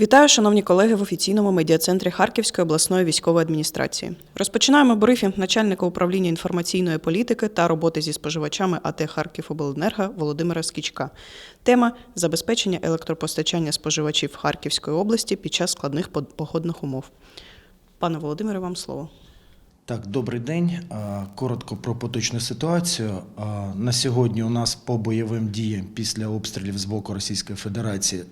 Вітаю, шановні колеги, в офіційному медіа-центрі Харківської обласної військової адміністрації. Розпочинаємо брифінг начальника управління інформаційної політики та роботи зі споживачами АТ Харківобленерго Володимира Скічка. Тема забезпечення електропостачання споживачів Харківської області під час складних погодних умов. Пане Володимире, вам слово. Так, добрий день. Коротко про поточну ситуацію. На сьогодні у нас по бойовим діям після обстрілів з боку Російської Федерації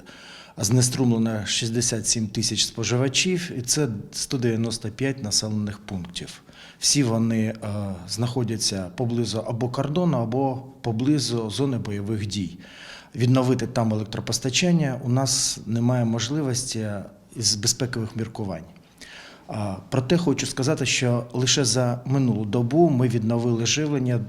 знеструмлено 67 тисяч споживачів, і це 195 населених пунктів. Всі вони а, знаходяться поблизу або кордону, або поблизу зони бойових дій. Відновити там електропостачання у нас немає можливості із безпекових міркувань. Проте хочу сказати, що лише за минулу добу ми відновили живлення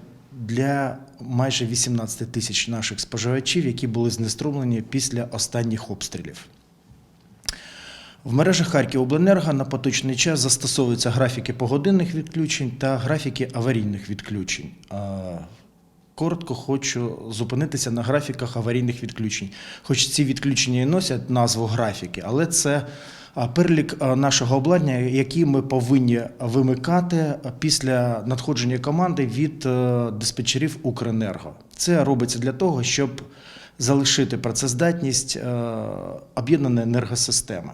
для майже 18 тисяч наших споживачів, які були знеструмлені після останніх обстрілів. В мережах Харківобленерго на поточний час застосовуються графіки погодинних відключень та графіки аварійних відключень. Коротко хочу зупинитися на графіках аварійних відключень. Хоч ці відключення і носять назву графіки, але це перелік нашого обладнання, який ми повинні вимикати після надходження команди від е, диспетчерів Укренерго. Це робиться для того, щоб залишити працездатність е, об'єднаної енергосистеми.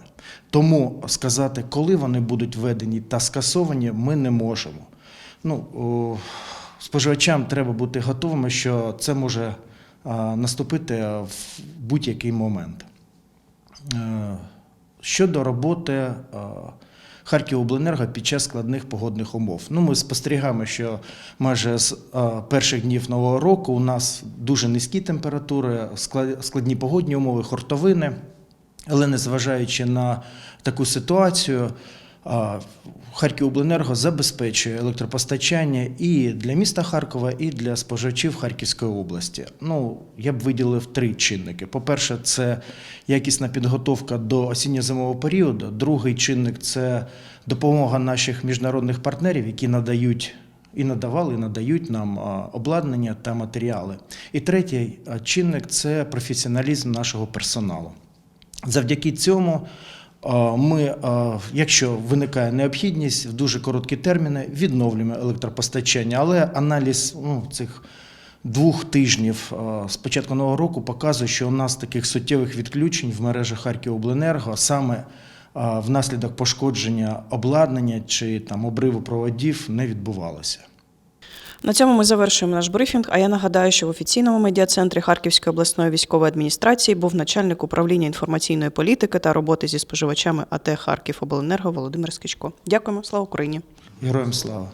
Тому сказати, коли вони будуть введені та скасовані, ми не можемо. Ну, споживачам треба бути готовими, що це може наступити в будь-який момент. Щодо роботи е, Харківобленерго під час складних погодних умов. Ну, ми спостерігаємо, що майже з е, перших днів нового року у нас дуже низькі температури, складні погодні умови, хортовини. Але незважаючи на таку ситуацію, Харківобленерго забезпечує електропостачання і для міста Харкова, і для споживачів Харківської області. Ну, я б виділив три чинники. По-перше, це якісна підготовка до осінньо-зимового періоду. Другий чинник це допомога наших міжнародних партнерів, які надають і надавали, і надають нам обладнання та матеріали. І третій чинник це професіоналізм нашого персоналу. Завдяки цьому ми, якщо виникає необхідність, в дуже короткі терміни відновлюємо електропостачання. Але аналіз ну, цих двох тижнів з початку нового року показує, що у нас таких суттєвих відключень в мережах Харківобленерго саме внаслідок пошкодження обладнання чи там обриву проводів не відбувалося. На цьому ми завершуємо наш брифінг. А я нагадаю, що в офіційному медіа-центрі Харківської обласної військової адміністрації був начальник управління інформаційної політики та роботи зі споживачами АТ Харків Обленерго Володимир Скічко. Дякуємо, слава Україні! Героям слава!